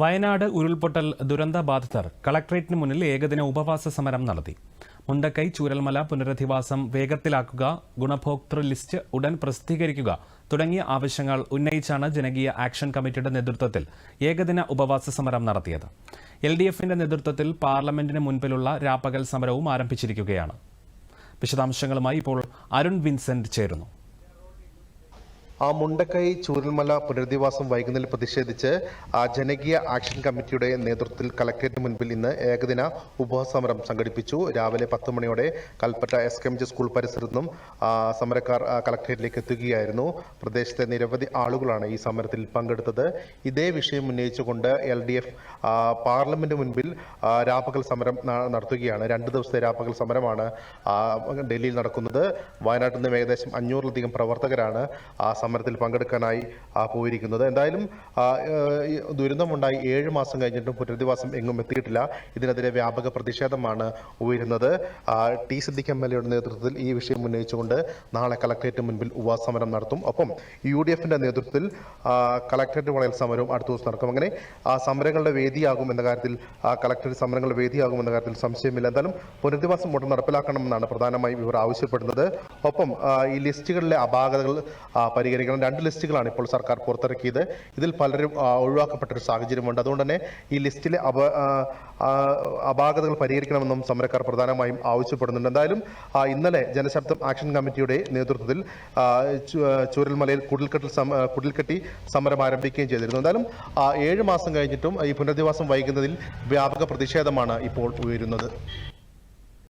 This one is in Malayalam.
വയനാട് ഉരുൾപൊട്ടൽ ദുരന്ത ബാധിതർ കളക്ടറേറ്റിന് മുന്നിൽ ഏകദിന ഉപവാസ സമരം നടത്തി. മുണ്ടക്കൈ ചൂരൽമല പുനരധിവാസം വേഗത്തിലാക്കുക ഗുണഭോക്തൃ ലിസ്റ്റ് ഉടൻ പ്രസിദ്ധീകരിക്കുക തുടങ്ങിയ ആവശ്യങ്ങൾ ഉന്നയിച്ചാണ് ജനകീയ ആക്ഷൻ കമ്മിറ്റിയുടെ നേതൃത്വത്തിൽ ഏകദിന ഉപവാസ സമരം നടത്തിയത്. എൽ ഡി എഫിന്റെ നേതൃത്വത്തിൽ പാർലമെന്റിന് മുൻപിലുള്ള രാപ്പകൽ സമരവും ആരംഭിച്ചിരിക്കുകയാണ്. വിശദാംശങ്ങളുമായി ഇപ്പോൾ അരുൺ വിൻസെന്റ് ചേരുന്നു. ആ മുണ്ടക്കൈ ചൂരൽമല പുനരധിവാസം വൈകുന്നതിൽ പ്രതിഷേധിച്ച് ആ ജനകീയ ആക്ഷൻ കമ്മിറ്റിയുടെ നേതൃത്വത്തിൽ കളക്ടറേറ്റിന് മുൻപിൽ ഇന്ന് ഏകദിന ഉപസമരം സമരം സംഘടിപ്പിച്ചു. രാവിലെ പത്ത് മണിയോടെ Kalpetta S K M G school പരിസരത്ത് നിന്നും സമരക്കാർ കലക്ടറേറ്റിലേക്ക് എത്തുകയായിരുന്നു. പ്രദേശത്തെ നിരവധി ആളുകളാണ് ഈ സമരത്തിൽ പങ്കെടുത്തത്. ഇതേ വിഷയം ഉന്നയിച്ചുകൊണ്ട് എൽ ഡി എഫ് പാർലമെന്റ് മുൻപിൽ രാപ്പകൽ സമരം നടത്തുകയാണ്. രണ്ട് ദിവസത്തെ രാപ്പകൽ സമരമാണ് ഡൽഹിയിൽ നടക്കുന്നത്. വയനാട്ടിൽ നിന്നും ഏകദേശം അഞ്ഞൂറിലധികം പ്രവർത്തകരാണ് ആ സമരത്തിൽ പങ്കെടുക്കാനായി പോയിരിക്കുന്നത്. എന്തായാലും ദുരന്തമുണ്ടായി ഏഴ് മാസം കഴിഞ്ഞിട്ടും പുനരധിവാസം എങ്ങും എത്തിയിട്ടില്ല. ഇതിനെതിരെ വ്യാപക പ്രതിഷേധമാണ് ഉയരുന്നത്. ടി സിദ്ദിഖ് എം എൽ എയുടെ നേതൃത്വത്തിൽ ഈ വിഷയം ഉന്നയിച്ചുകൊണ്ട് നാളെ കളക്ടറേറ്റ് മുൻപിൽ ഉപവാസ സമരം നടത്തും. ഒപ്പം യു ഡി എഫിന്റെ നേതൃത്വത്തിൽ കളക്ടറേറ്റ് വളയൽ സമരവും അടുത്ത ദിവസം നടക്കും. അങ്ങനെ സമരങ്ങളുടെ വേദിയാകും എന്ന കാര്യത്തിൽ കളക്ടറേറ്റ് സമരങ്ങളുടെ വേദിയാകും എന്ന കാര്യത്തിൽ സംശയമില്ല. എന്തായാലും പുനരധിവാസം ഉടൻ നടപ്പിലാക്കണമെന്നാണ് പ്രധാനമായും ഇവർ ആവശ്യപ്പെടുന്നത്. ഒപ്പം ഈ ലിസ്റ്റുകളിലെ അപാകതകൾ ആ, പരിഹരിക്കണം രണ്ട് ലിസ്റ്റുകളാണ് ഇപ്പോൾ സർക്കാർ പുറത്തിറക്കിയത്. ഇതിൽ പലരും ഒഴിവാക്കപ്പെട്ട ഒരു സാഹചര്യമുണ്ട്. അതുകൊണ്ട് തന്നെ ഈ ലിസ്റ്റിലെ അപ അപാകതകൾ പരിഹരിക്കണമെന്നും സമരക്കാർ പ്രധാനമായും ആവശ്യപ്പെടുന്നുണ്ട്. എന്തായാലും ഇന്നലെ ജനശബ്ദം ആക്ഷൻ കമ്മിറ്റിയുടെ നേതൃത്വത്തിൽ ചൂരൽമലയിൽ കുടിൽക്കെട്ടിൽ കുടിൽക്കെട്ടി സമരം ആരംഭിക്കുകയും ചെയ്തിരുന്നു. എന്തായാലും ഏഴ് മാസം കഴിഞ്ഞിട്ടും ഈ പുനരധിവാസം വൈകുന്നതിൽ വ്യാപക പ്രതിഷേധമാണ് ഇപ്പോൾ ഉയരുന്നത്.